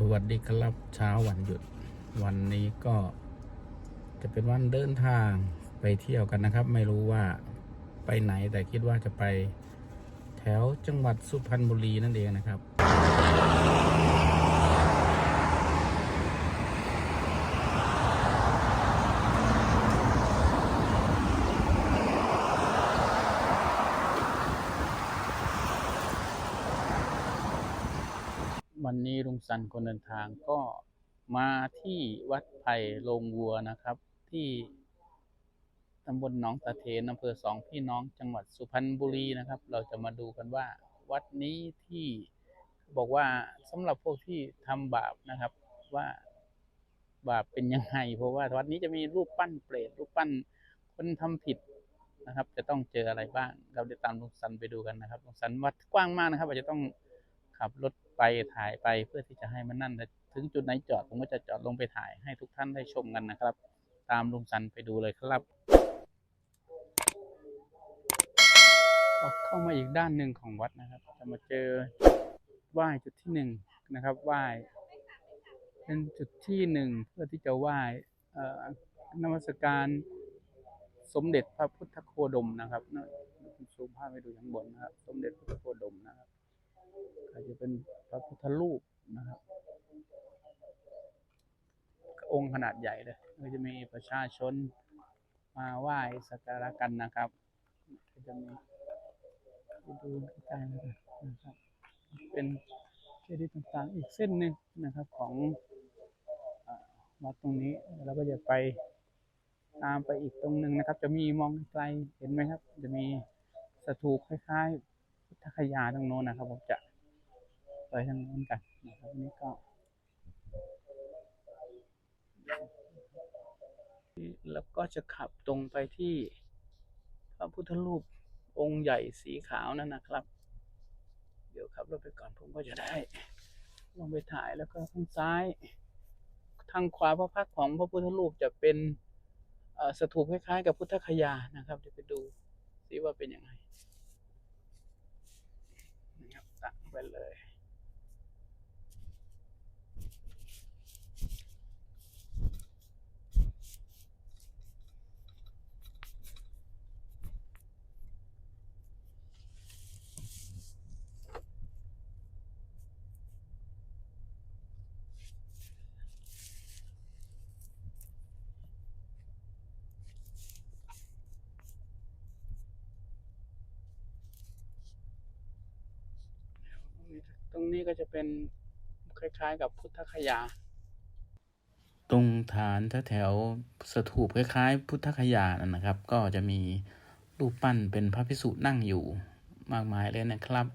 สวัสดีครับเช้าวันหยุด วันนี้ก็จะเป็นวันเดินทางไปเที่ยวกันนะครับ ไม่รู้ว่าไปไหนแต่คิดว่าจะไปแถวจังหวัดสุพรรณบุรีนั่นเองนะครับ วันนี้ลุงสันคนเดินทางก็มาที่วัดไผ่โรงวัวนะครับ ที่ตำบลหนองตะเทนอำเภอสองพี่น้องจังหวัดสุพรรณบุรีนะครับ เราจะมาดูกันว่า วัดนี้ที่บอกว่าสำหรับพวกที่ทำบาปนะครับ ว่าบาปเป็นยังไงเพราะว่าวัดนี้จะมีรูปปั้นเปรตรูปปั้นคนทำผิดนะครับ จะต้องเจออะไรบ้าง เราเดี๋ยวตามลุงสันไปดูกันนะครับลุงสันวัดกว้างมากนะครับอาจจะต้อง ขับรถไปถ่ายไปเพื่อที่จะให้มันนั่นถึงจุดไหนจอดผมก็จะจอดลงไปถ่ายให้ทุกท่านได้ชมกันนะครับ ตามลุงสันไปดูเลยครับออกเข้ามาอีกด้านหนึ่งของวัดนะครับ จะมาเจอไหว้จุดที่หนึ่งนะครับไหว้เป็นจุดที่หนึ่งเพื่อที่จะไหว้นมัสการสมเด็จพระพุทธโคดมนะครับนะซูมภาพให้ดูข้างบนนะครับ สมเด็จพระพุทธโคดมนะครับ อาจจะเป็นพระพุทธรูปนะครับ องค์ขนาดใหญ่เลยก็จะมีประชาชนมาไหว้สักการะกันนะครับก็จะมีดูใกล้ๆนะครับ เป็นเจดีย์ต่างๆอีกเส้นหนึ่งนะครับของวัดตรงนี้เราก็จะไปตามไปอีกตรงหนึ่งนะครับ จะมีมองไกลเห็นไหมครับ จะมีสถูปคล้ายๆพุทธคยาตรงโน้นนะครับผมจะ ไปทางนู้นกันนะครับนี่ก็แล้วก็จะขับตรงไปที่พระพุทธรูปองค์ใหญ่สีขาวนั่นนะครับ เดี๋ยวขับรถไปก่อนผมก็จะได้ ลงไปถ่ายแล้วก็ทางซ้าย ทางขวาพระพักของพระพุทธรูปจะเป็นสถูปคล้ายๆ กับพุทธคยานะครับเดี๋ยวไปดูสิว่าเป็นยังไงนะครับตั้งไปเลย ต รงนี้ก็จะเป็นคล้ายๆ กับพุทธคยา ตรงฐานแถวสถูปคล้ายๆ พุทธคยานั่นนะครับ ก็จะมีรูปปั้นเป็นพระพิสุนั่งอยู่มากมายเลยนะครับ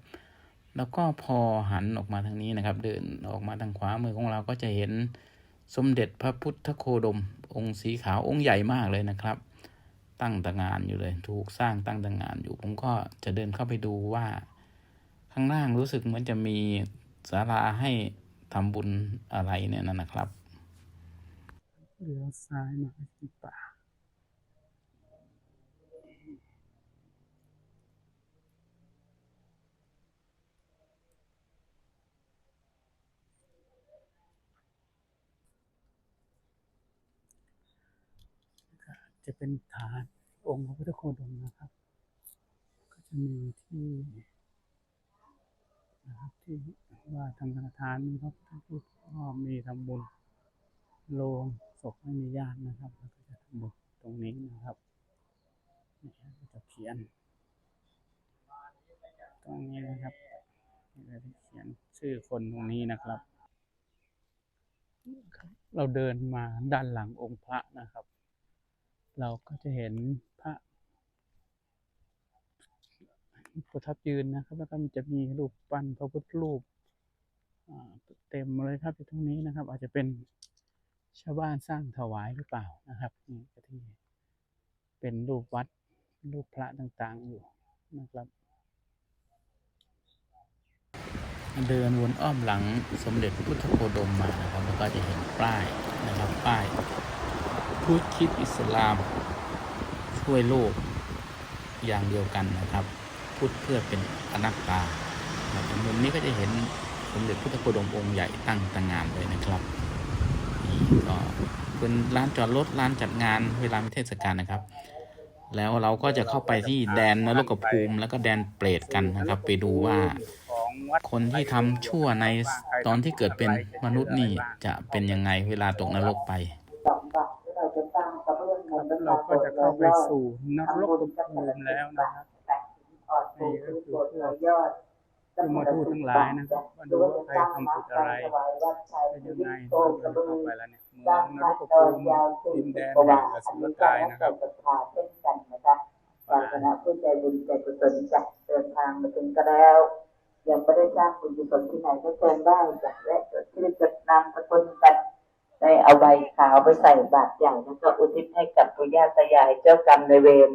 แล้วก็พอหันออกมาทางนี้นะครับ เดินออกมาทางขวามือของเราก็จะเห็นสมเด็จพระพุทธโคดม องค์สีขาวองค์ใหญ่มากเลยนะครับ ตั้งตางานอยู่เลย ถูกสร้างตั้งตางานอยู่ ผมก็จะเดินเข้าไปดูว่า ข้างล่างรู้สึกเหมือนจะมีศาลาให้ทำบุญอะไรเนี่ยนั่นนะครับเลี้ยวซ้ายมาที่ป่าจะเป็นฐานองค์พระพุทธโคดมนะครับ ก็จะมีที่ ที่ว่าทางธนาคารมีพระพุทธรูปก็มีทำบุญโรงศพไม่มีญาตินะครับแล้วก็จะทำบุญตรงนี้นะครับนี่ก็จะเขียน ตรงนี้นะครับนี่เราจะเขียนชื่อคนตรงนี้นะครับ เราเดินมาด้านหลังองค์พระนะครับ เราก็จะเห็นพระ ประทับยืนนะครับ แล้วก็จะมีรูปปั้นพระพุทธรูปเต็มเลยครับอยู่ตรงนี้นะครับ อาจจะเป็นชาวบ้านสร้างถวายหรือเปล่านะครับนี่ก็ที่เป็นรูปวัดรูปพระต่างๆอยู่นะครับ เดินวนอ้อมหลังสมเด็จพระพุทธโคดมมานะครับแล้วก็จะเห็นป้ายนะครับป้ายพุทธคิดอิสลามช่วยโลกอย่างเดียวกันนะครับ พุทธเพื่อเป็นอนัตตานะครับมุมนี้ก็จะเห็นสมเด็จพุทธโคดมองค์ใหญ่ตั้งต่างงานเลยนะครับนี่ก็เป็นร้านจอดรถร้านจัดงานเวลามีเทศกาลนะครับ แล้วเราก็จะเข้าไปที่แดนนรกภูมิแล้วก็แดนเปรตกันนะครับ ไปดูว่าคนที่ทำชั่วในตอนที่เกิดเป็นมนุษย์นี่จะเป็นยังไงเวลาตกนรกไปหรับที่เราจากระเบื้องเงินเราก็จะเข้าไปสู่นรกภูมิแล้วนะครับ อ่อนปูคือโบสถ์ร้อยยอดยมทูตทั้งหลายนะครับมาดูว่าใครทำผิดอะไรเป็นยังไงเราจะเข้าไปแล้วเนี่ยเมืองนรกภูมิดินแดนแห่งอสุรกายนะครับศรัทธาเช่นกันนะคะศาสนาผู้ใจบุญใจกุศลจะเดินทางมาถึงก็แล้วยังไม่ได้สร้างบุญกุศลที่ไหนก็เชิญได้จากและชื่อจดนามสกุลกันได้เอาใบขาวไปใส่บาตรใหญ่แล้วก็อุทิศให้กับปู่ย่าตายายเจ้ากรรมนายเวร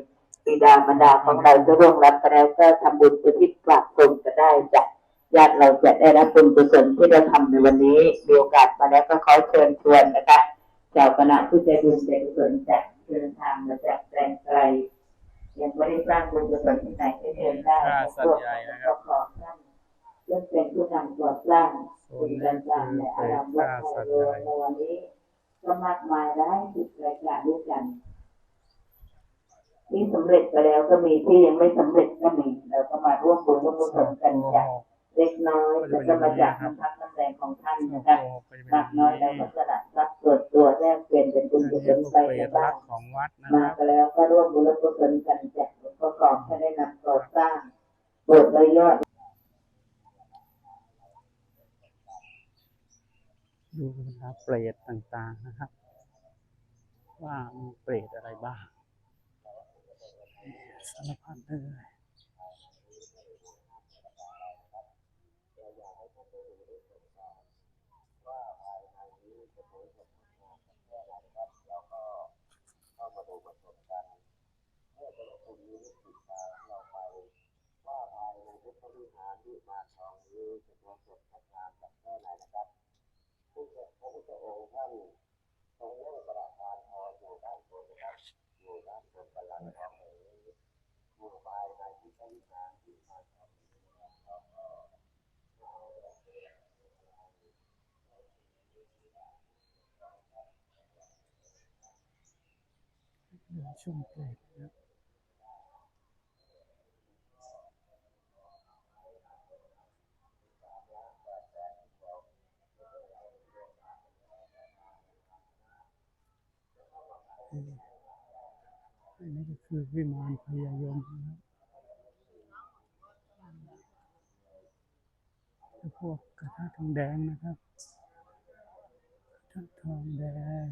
บิดามารดาของเราจะร่วงรับไปแล้วก็ทำบุญอุทิศกราบส่งก็ได้จ้ะญาติเราจะได้รับบุญกุศลที่เราทำในวันนี้มีโอกาสมาแล้วก็ขอเชิญชวนนะคะเจ้าคณะผู้ใจบุญใจกุศลจะเดินทางมาจากแดนไกลยังไม่ได้สร้างบุญกุศลที่ไหนก็เชิญได้ค่าสัตว์ใหญ่นะครับขอท่านเรื่องเป็นผู้นำก่อสร้างโซสิ่นงนี้างๆในออารามวัดค่าไทสัยตว์โยใหญ่ในวันนี้ก็มากมายหลายสิบรายการด้วยกัน ที่สำเร็จไปแล้วก็มีที่ยังไม่สำเร็จก็มีเราก็มาร่วมบุญร่วมกุศลกันจากเล็กน้อยแล้วก็มาจากน้ำพักน้ำแรงของท่านโอ้นะโหคะก็จะเป็นมากน้อยแล้วก็สละทรัพย์ส่วนตัวแลกเปลี่ยนเป็นบุญอันกุนี้ศลลูกไปเปรในตบ้ารันกของวัดนะคมารับก็แล้วก็ร่วมบุญกุศลกันจากหลวงพ่อกองให้ได้นำก่อสร้างโบสถ์ร้อยยอดดูนะครับเปรตต่างๆนะครับ ว่ามีเปรตอะไรบ้าง สารพัดเลย เดินชมเปรตนะครับอันนี้ก็คือวิมานพยายมนะครับแล้ว พวกกระทะทองแดงนะครับกระทะทองแดง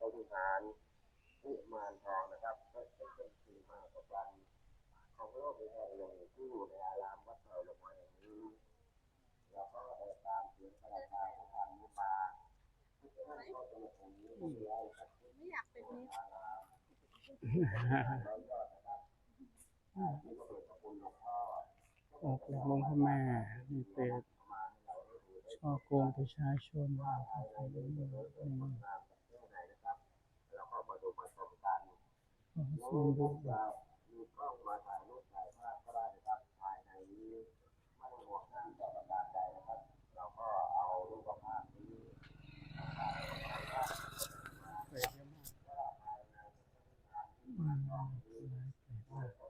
นะครับทุกเขาวิหารวิมานทองนะครับก็เป็นสิ่มหัศจรรย์ของโลกในแห่งหนึ่งที่อยู่ในอารามวัดเก่าหลวงแห่งนี้แล้วก็ตามเสียงพระราชาของทางนี้มาทุกท่านก็จะมางนี้ไม่อยากเป็นนี้แล้วยอดนะครับที่พระเดชพระคุณหลวงพ่อออกจากลงพ่อแม่มีเปรตช่อโกงประชาชนทำไทยนี่นี่แค่ไหนนะครับแล้วก็มาดูมาชมกัน ขอชมดูจะมีกล้องมาถ่ายรูปถ่ายภาพก็ได้นะครับภายในนี้ไม่ห่วงห้ามต่อประการใดนะครับ เราก็เอารูปภาพนี้เปรตเยอะมากอืมหลายเ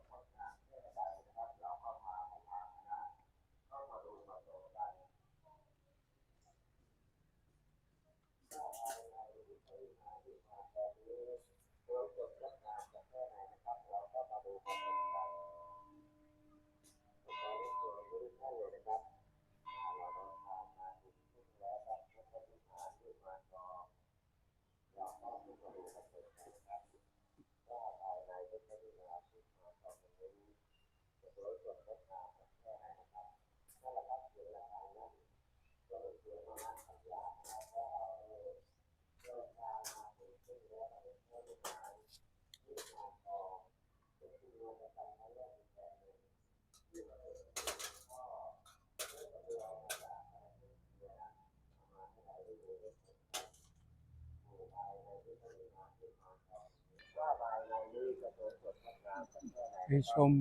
ไปชม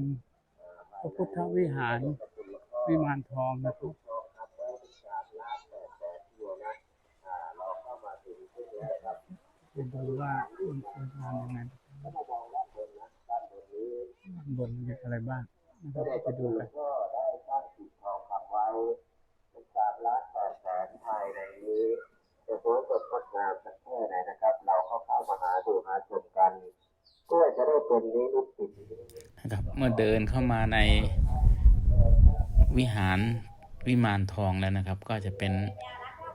พระพุทธวิหารวิมานทองนะครับไปดูว่ามันสวยงามยังไงด้านบนมีอะไรบ้างนะครับไปดูกันก็ได้สร้างสิ่งทองคำไว้เป็นสามล้านแปดแสนภายในนี้จะสวยสดงดามสักแค่ไหนะครับเราเข้ามาหาดูหาชมกันเพื่อจะได้เป็นนิมิต นะครับ เมื่อเดินเข้ามาในวิหารวิมานทองแล้วนะครับ ก็จะเป็น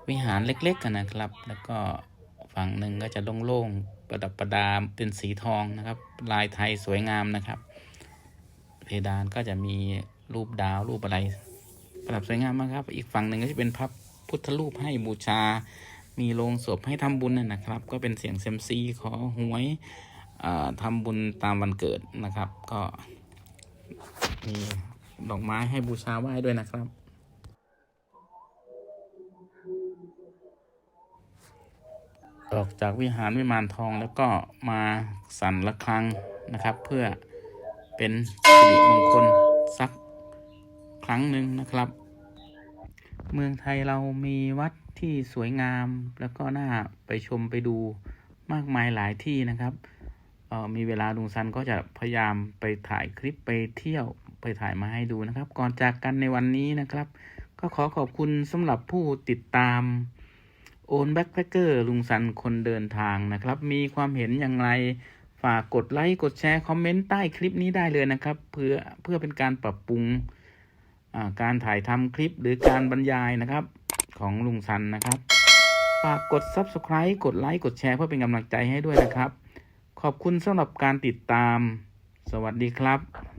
วิหารเล็กๆกันนะครับ แล้วก็ฝั่งหนึ่งก็จะโล่งๆประดับประดาเป็นสีทองนะครับ ลายไทยสวยงามนะครับ เพดานก็จะมีรูปดาวรูปอะไรประดับสวยงามมากครับ อีกฝั่งหนึ่งก็จะเป็นพระพุทธรูปให้บูชา มีโลงศพให้ทำบุญนะนะครับ ก็เป็นเสียงเซยมซีขอหวย อ่าทำบุญตามวันเกิดนะครับ ก็มีดอกไม้ให้บูชาไหว้ด้วยนะครับ ออกจากวิหารวิมานทองแล้วก็มาสั่นละครังนะครับ เพื่อเป็นสิริมงคลสักครั้งหนึ่งนะครับ เมืองไทยเรามีวัดที่สวยงามแล้วก็น่าไปชมไปดูมากมายหลายที่นะครับ มีเวลาลุงซันก็จะพยายามไปถ่ายคลิปไปเที่ยวไปถ่ายมาให้ดูนะครับ ก่อนจากกันในวันนี้นะครับ ก็ขอขอบคุณสำหรับผู้ติดตามโอนแบ็คแพคเกอร์ลุงสันคนเดินทางนะครับ มีความเห็นอย่างไรฝากกดไลค์กดแชร์คอมเมนต์ใต้คลิปนี้ได้เลยนะครับ เพื่อเพื่อเป็นการปรับปรุงการถ่ายทำคลิปหรือการบรรยายนะครับของลุงสันนะครับ ฝากกด Subscribe กดไลค์กดแชร์เพื่อเป็นกำลังใจให้ด้วยนะครับ ขอบคุณสำหรับการติดตาม สวัสดีครับ